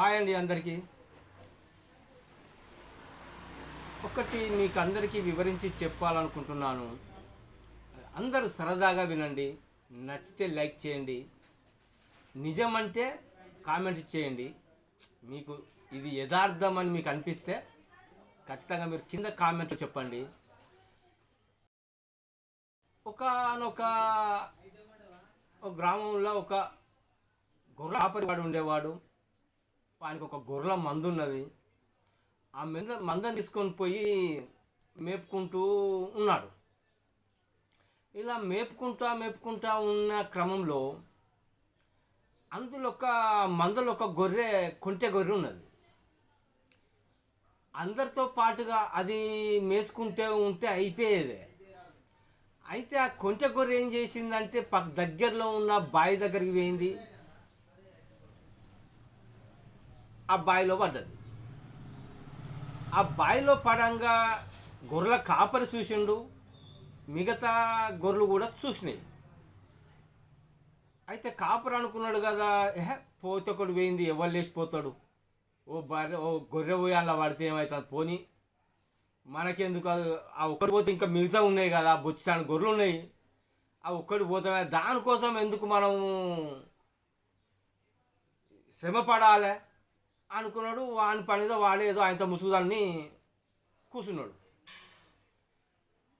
Hi అండి అందరికీ. ఒకటి మీకు అందరికీ వివరించి చెప్పాలనుకుంటున్నాను. అందరూ సరదాగా వినండి నచ్చితే లైక్ చేయండి నిజమంటే కామెంట్ చేయండి. మీకు ఇది యథార్థం అని మీకు అనిపిస్తే ఖచ్చితంగా మీరు కింద కామెంట్ చెప్పండి. ఒకనొక గ్రామంలో ఒక గొర్రెల కాపరి ఉండేవాడు. వానికి ఒక గొర్రెల మందు ఉన్నది ఆ మంద మందని తీసుకొని పోయి మేపుకుంటూ ఉన్నాడు. ఇలా మేపుకుంటా మేపుకుంటా ఉన్న క్రమంలో అందులో ఒక మందలో ఒక గొర్రె కొంటె గొర్రె ఉన్నది. అందరితో పాటుగా అది మేసుకుంటే ఉంటే అయిపోయేదే. అయితే ఆ కొంటె గొర్రె ఏం చేసిందంటే పక్క దగ్గరలో ఉన్న బావి దగ్గరికి పోయింది. ఆ బాయిలో పడ్డది. ఆ బాయిలో పడంగా గొర్రెల కాపరి చూసిండు. మిగతా గొర్రెలు కూడా చూసినాయి. అయితే కాపరి అనుకున్నాడు కదా ఏహ పోతే ఒకడు పోయింది ఎవరు లేచిపోతాడు? ఓ బర్రె ఓ గొర్రె పోయాల పడితే ఏమవుతుంది పోని. మనకెందుకు ఆ ఒక్కడు పోతే ఇంకా మిగతా ఉన్నాయి కదా బొచ్చాను గొర్రెలు ఉన్నాయి. ఆ ఒక్కడు పోతే దానికోసం ఎందుకు మనం శ్రమ పడాలి? అనుకున్నాడు వాని పనిదో వాడేదో ఆయనతో ముసుగుదాన్ని కూర్చున్నాడు.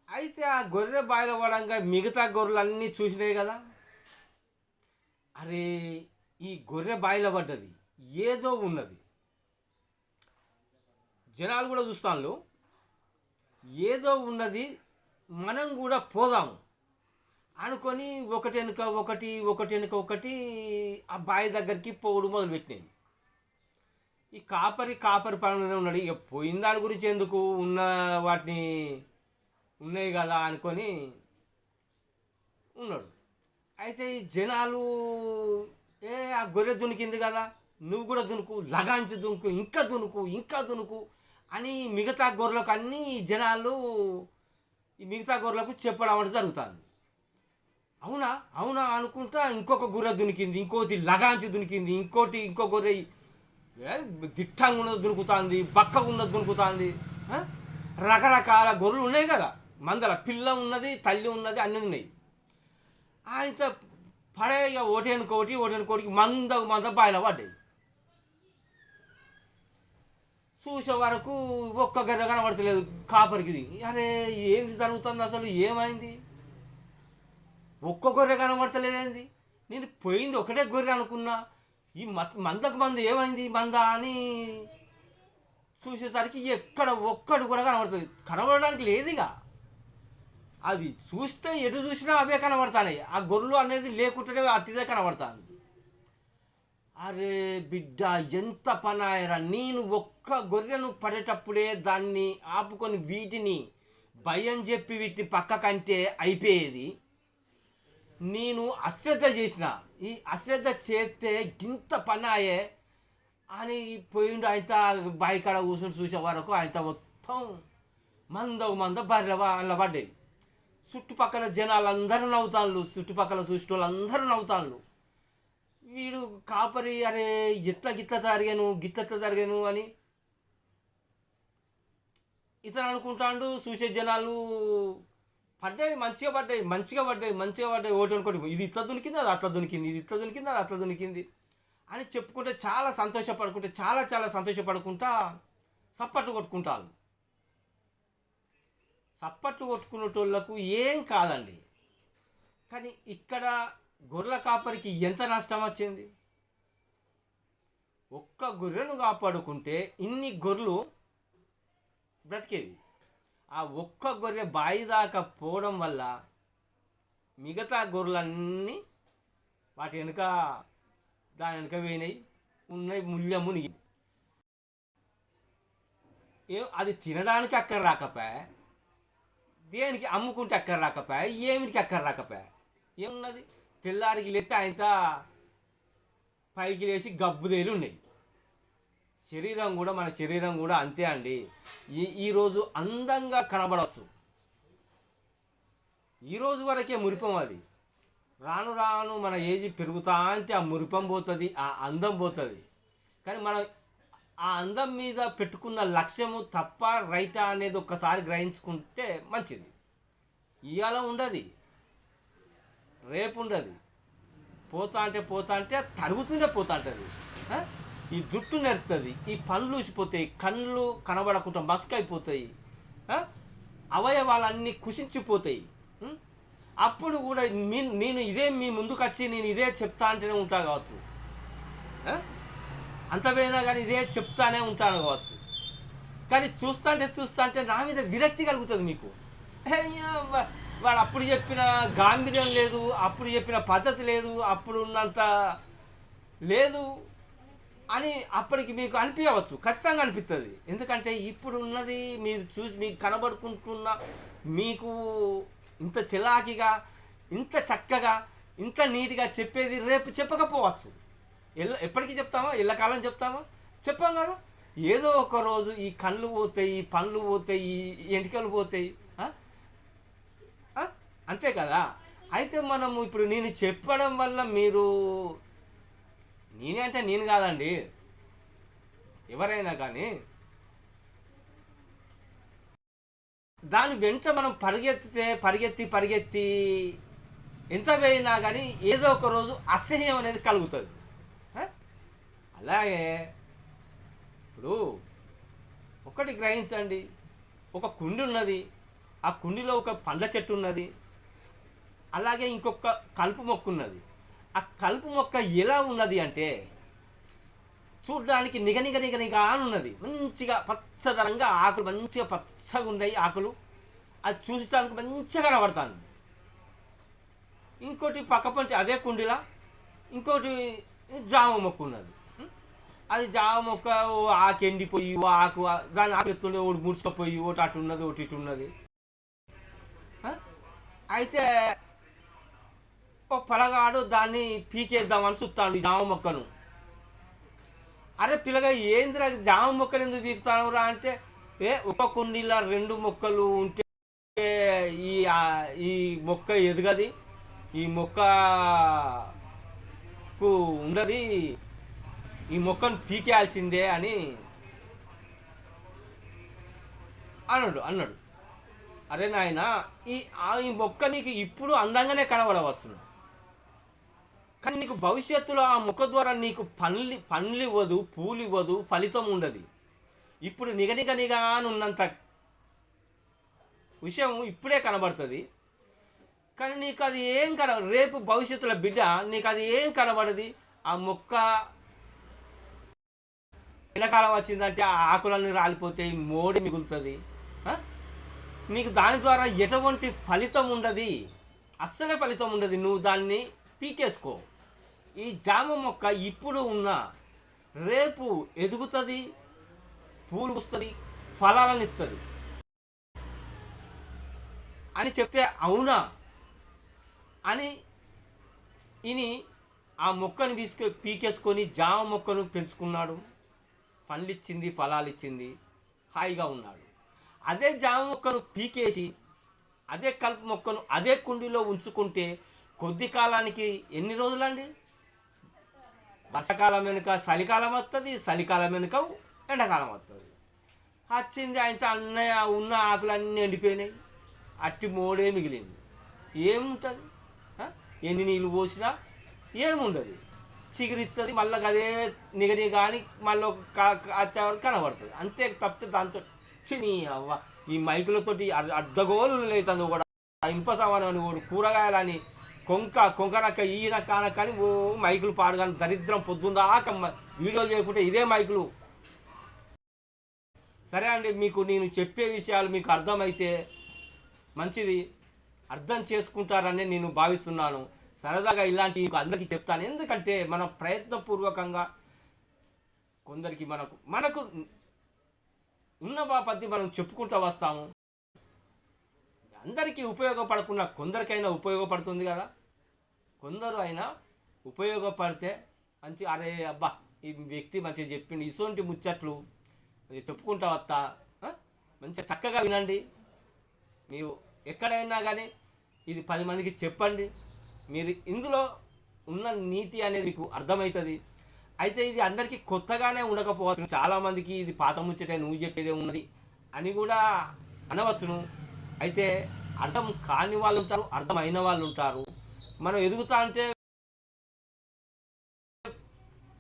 అయితే ఆ గొర్రె బాయిలో పడంగా మిగతా గొర్రెలన్నీ చూసినాయి కదా? అరే ఈ గొర్రె బాయిలో పడ్డది ఏదో ఉన్నది. జనాలు కూడా చూస్తాను ఏదో ఉన్నది మనం కూడా పోదాము అనుకొని ఒకటి వెనుక ఒకటి ఒకటి వెనుక ఒకటి ఆ బావి దగ్గరికి పోవడం మొదలుపెట్టినాయి. ఈ కాపరి కాపరి పనులనే ఉన్నాడు. ఇక పోయిన దాని గురించి ఎందుకు ఉన్న వాటిని ఉన్నాయి కదా అనుకొని ఉన్నాడు. అయితే ఈ జనాలు ఏ ఆ గొర్రె దునికింది కదా నువ్వు కూడా దునుకు లగాంచి దునుకు ఇంకా దునుకు ఇంకా దునుకు అని మిగతా గొర్రెలకు అన్నీ జనాలు ఈ మిగతా గొర్రెలకు చెప్పడం అనేది జరుగుతుంది. అవునా? అవునా అనుకుంటా ఇంకొక గొర్రె దునికింది ఇంకోటి లగాంచి దునికింది ఇంకోటి ఇంకో గొర్రె దిట్టంగా ఉన్నది దొరుకుతుంది బక్కగా ఉన్నది దొరుకుతుంది రకరకాల గొర్రెలు ఉన్నాయి కదా. మందల పిల్ల ఉన్నది తల్లి ఉన్నది అన్నీ ఉన్నాయి. ఆయన పడే ఇక ఓటేనుకోటి ఓటేనుకోటికి మంద మంద బాయిల పడ్డాయి. చూసే వరకు ఒక్క గర్ర కనబడతలేదు కాపరికి అరే ఏంది జరుగుతుంది అసలు? ఏమైంది? ఒక్క గొర్రె కనబడతలేదేంది? నేను పోయింది ఒకటే గొర్రె అనుకున్నా. ఈ మందకు మంద ఏమైంది మంద అని చూసేసరికి ఎక్కడ ఒక్కడు కూడా కనబడుతుంది కనబడడానికి లేదుగా. అది చూస్తే ఎటు చూసినా అవే కనబడతాయి ఆ గొర్రెలు అనేది లేకుంటేనే అట్టిదే కనబడుతుంది. అరే బిడ్డ ఎంత పనాయరా. నేను ఒక్క గొర్రెను పడేటప్పుడే దాన్ని ఆపుకొని వీటిని భయం చెప్పి వీటిని పక్కకంటే అయిపోయేది. నేను అశ్రద్ధ చేసిన. ఈ అశ్రద్ధ చేస్తే గింత పన్నాయే అని పోయిండు అయితే బాయికాడ కూర్చొని చూసే వరకు ఆయన మొత్తం మంద మంద బర్రె వాళ్ళ పడ్డాయి చుట్టుపక్కల జనాలు అందరూ నవ్వుతాళ్ళు చుట్టుపక్కల చూసిన వాళ్ళు అందరూ నవ్వుతాళ్ళు వీడు కాపరి అరే ఎట్లా గిట్ల జరిగాను గిట్ల జరిగాను అని ఇతను అనుకుంటాడు చూసే జనాలు పడ్డాయి మంచిగా పడ్డాయి మంచిగా పడ్డాయి మంచిగా పడ్డాయి ఓటు అనుకోండి. ఇది ఇట్లా దునికింది అది అట్లా దునికింది ఇది ఇట్లా దునికింది అది అట్లా దునికింది అని చెప్పుకుంటే చాలా సంతోషపడుకుంటే చాలా చాలా సంతోషపడుకుంటా సప్పట్లు కొట్టుకుంటారు. సప్పట్లు కొట్టుకునేటోళ్ళకు ఏం కాదండి. కానీ ఇక్కడ గొర్రెల కాపరికి ఎంత నష్టం వచ్చింది? ఒక్క గొర్రెను కాపాడుకుంటే ఇన్ని గొర్రెలు బ్రతికేవి. ఆ ఒక్క గొర్రె బాయి దాకా పోవడం వల్ల మిగతా గొర్రెలన్నీ వాటి వెనుక దాని వెనుక పోయినాయి ఉన్నాయి ముళ్ళ ఏ అది తినడానికి అక్కర రాకపా? దేనికి అమ్ముకుంటే అక్కర రాకపా? ఏమిటికి అక్కర రాకపా? ఏమున్నది? తెల్లారికి లేస్తే ఆయనతో పైకి లేచి గబ్బుదేలు ఉన్నాయి. శరీరం కూడా మన శరీరం కూడా అంతే అండి. ఈ ఈరోజు అందంగా కనబడవచ్చు. ఈరోజు వరకే మురిపం అది. రాను రాను మన ఏజ్ పెరుగుతా అంటే ఆ మురిపం పోతుంది ఆ అందం పోతుంది. కానీ మనం ఆ అందం మీద పెట్టుకున్న లక్ష్యము తప్ప రైటా అనేది ఒక్కసారి గ్రహించుకుంటే మంచిది. ఇవాళ ఉండదు. రేపు ఉండదు. పోతా అంటే పోతా అంటే తరుగుతూనే పోతా ఉంటుంది ఈ జుట్టు నెరుతుంది ఈ పళ్ళు ఊసిపోతాయి కళ్ళు కనబడకుండా మస్కైపోతాయి ఆ? అవయవాలన్నీ కుషించిపోతాయి అప్పుడు కూడా మీ నేను ఇదే మీ ముందుకు వచ్చి నేను ఇదే చెప్తా అంటేనే ఉంటా కావచ్చు. అంత పోయినా కానీ ఇదే చెప్తానే ఉంటాను కావచ్చు. కానీ చూస్తా అంటే చూస్తా అంటే నా మీద విరక్తి కలుగుతుంది మీకు. వాడు అప్పుడు చెప్పిన గాంభీర్యం లేదు అప్పుడు చెప్పిన పద్ధతి లేదు అప్పుడు ఉన్నంత లేదు. అని అప్పటికి మీకు అనిపించవచ్చు. ఖచ్చితంగా అనిపిస్తుంది ఎందుకంటే ఇప్పుడు ఉన్నది మీరు చూసి మీకు కనబడుకుంటున్న మీకు ఇంత చిలాకిగా ఇంత చక్కగా ఇంత నీట్గా చెప్పేది రేపు చెప్పకపోవచ్చు. ఎల్ల ఎప్పటికీ చెప్తామా? ఎల్లకాలం చెప్తామా? చెప్పాం కదా. ఏదో ఒక రోజు ఈ కళ్ళు పోతాయి ఈ పళ్ళు పోతాయి ఈ ఎంటికలు పోతాయి అంతే కదా. అయితే మనము ఇప్పుడు నేను చెప్పడం వల్ల మీరు నేనే అంటే నేను కాదండి. ఎవరైనా కానీ. దాని వెంట మనం పరిగెత్తితే పరిగెత్తి పరిగెత్తి ఎంత పోయినా కానీ ఏదో ఒక రోజు అసహ్యం అనేది కలుగుతుంది. అలాగే ఇప్పుడు ఒకటి గ్రహించండి ఒక కుండి ఉన్నది. ఆ కుండిలో ఒక పండ్ల చెట్టు ఉన్నది. అలాగే ఇంకొక కలుపు మొక్క ఉన్నది ఆ కలుపు మొక్క ఎలా ఉన్నది అంటే చూడడానికి నిగనిగ నిగ అని ఉన్నది. మంచిగా పచ్చదనంగా ఆకులు మంచిగా పచ్చగా ఉన్నాయి ఆకులు. అది చూసడానికి మంచిగా కనబడుతుంది. ఇంకోటి పక్క పంటి అదే కుండీలా ఇంకోటి జామ మొక్క ఉన్నది. అది జామ మొక్క ఓ ఆకు ఎండిపోయి ఓ ఆకు దాని ఆకు ఎత్తుండే ఒకటి ముడుచుకపోయి ఒకటి అటు ఉన్నది ఒకటి ఇటు ఉన్నది. అయితే ఒక పొలగాడు దాన్ని పీకేద్దామని చూస్తాడు ఈ జామ మొక్కను. అరే పిల్లగా ఏందిరా జామ మొక్కలు ఎందుకు పీకుతానురా అంటే ఏ ఒక కుండీలో రెండు మొక్కలు ఉంటే ఈ ఈ మొక్క ఎదగది ఈ మొక్కకు ఉండది ఈ మొక్కను పీకేయాల్సిందే అని అన్నాడు అన్నాడు. అరే నాయన ఈ ఈ మొక్క నీకు ఇప్పుడు అందంగానే కనబడవచ్చు. కానీ నీకు భవిష్యత్తులో ఆ మొక్క ద్వారా నీకు పండ్లు పండ్లు ఇవ్వదు పూలు ఇవ్వదు ఫలితం ఉండదు. ఇప్పుడు నిగనిగ నిగా అని ఉన్నంత విషయం ఇప్పుడే కనబడుతుంది. కానీ నీకు అది ఏం కన రేపు భవిష్యత్తులో బిడ్డ నీకు అది ఏం కనబడది? ఆ మొక్క ఎండాకాలం వచ్చిందంటే ఆ ఆకులన్నీ రాలిపోతాయి మోడి మిగులుతుంది. నీకు దాని ద్వారా ఎటువంటి ఫలితం ఉండదు? అస్సలే ఫలితం ఉండదు. నువ్వు దాన్ని పీకేసుకో. ఈ జామ మొక్క ఇప్పుడు ఉన్న రేపు ఎదుగుతుంది పూలు వస్తుంది ఫలాలను ఇస్తుంది. అని చెప్తే అవునా? అని ఇని ఆ మొక్కను తీసుకు పీకేసుకొని జామ మొక్కను పెంచుకున్నాడు. పండ్లు ఇచ్చింది ఫలాలు ఇచ్చింది హాయిగా ఉన్నాడు. అదే జామ మొక్కను పీకేసి అదే కలుపు మొక్కను అదే కుండీలో ఉంచుకుంటే కొద్ది కాలానికి ఎన్ని రోజులండి? వర్షాకాలం వెనుక చలికాలం వస్తుంది చలికాలం వెనుక ఎండాకాలం వస్తుంది వచ్చింది ఆయనతో అన్నయ్య ఉన్న ఆకులు అన్నీ ఎండిపోయినాయి. అట్టి మోడే మిగిలింది. ఏముంటుంది? ఎన్ని నీళ్ళు పోసినా ఏముండదు. చిగురిస్తుంది మళ్ళీ అదే నిగని కానీ మళ్ళీ వచ్చే వరకు కనబడుతుంది. అంతే తప్పితే దాంతో చిని అవ్వ. ఈ మైకులతోటి అడ్డగోలు లేదు కూడా. ఇంప సామాను అని కూడా కూరగాయలని కొంక కొంకనక్క ఈయన కానక్కని ఓ మైకులు పాడగాను దరిద్రం పొద్దుందాక వీడియోలు చేయకుంటే ఇదే మైకులు. సరే అండి మీకు నేను చెప్పే విషయాలు మీకు అర్థమైతే మంచిది. అర్థం చేసుకుంటారని నేను భావిస్తున్నాను. సరదాగా ఇలాంటి అందరికీ చెప్తాను. ఎందుకంటే మన ప్రయత్నపూర్వకంగా కొందరికి మనకు మనకు ఉన్న బాపత్తి మనం చెప్పుకుంటూ వస్తాము. అందరికీ ఉపయోగపడకుండా కొందరికైనా ఉపయోగపడుతుంది కదా. కొందరు అయినా ఉపయోగపడితే మంచి అరే అబ్బా ఈ వ్యక్తి మంచిగా చెప్పిండు ఇటువంటి ముచ్చట్లు చెప్పుకుంటా వస్తా మంచిగా చక్కగా వినండి. మీరు ఎక్కడైనా కానీ ఇది పది మందికి చెప్పండి. మీరు ఇందులో ఉన్న నీతి అనేది మీకు అర్థమవుతుంది అయితే ఇది అందరికీ కొత్తగానే ఉండకపోవచ్చు. చాలామందికి ఇది పాత ముచ్చటే నువ్వు చెప్పేదే ఉన్నది అని కూడా అనవచ్చును. అయితే అర్థం కాని వాళ్ళు ఉంటారు అర్థమైన వాళ్ళు ఉంటారు మనం ఎదుగుతా అంటే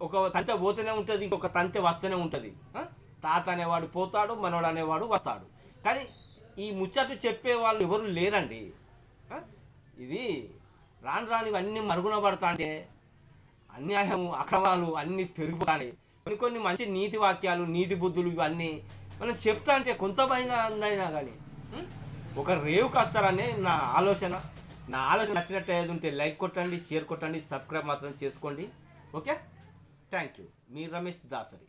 ఒక తంతె పోతూనే ఉంటుంది ఇంకొక తంతె వస్తూనే ఉంటుంది. తాత అనేవాడు పోతాడు మనోడు అనేవాడు వస్తాడు. కానీ ఈ ముచ్చట్లు చెప్పే వాళ్ళు ఎవరు లేరండి. ఇది రాను రాని ఇవన్నీ మరుగున పడతా అంటే అన్యాయం అక్రమాలు అన్నీ పెరుగుతాయి కొన్ని కొన్ని మంచి నీతి వాక్యాలు నీతి బుద్ధులు ఇవన్నీ మనం చెప్తా అంటే కొంతమైనా అందైనా కానీ ఒక రేవు కాస్తారనే నా ఆలోచన. నా ఆలోచన నచ్చినట్టు ఏది ఉంటే లైక్ కొట్టండి షేర్ కొట్టండి సబ్స్క్రైబ్ మాత్రం చేసుకోండి. ఓకే? థ్యాంక్ యూ మీ రమేష్ దాసరి.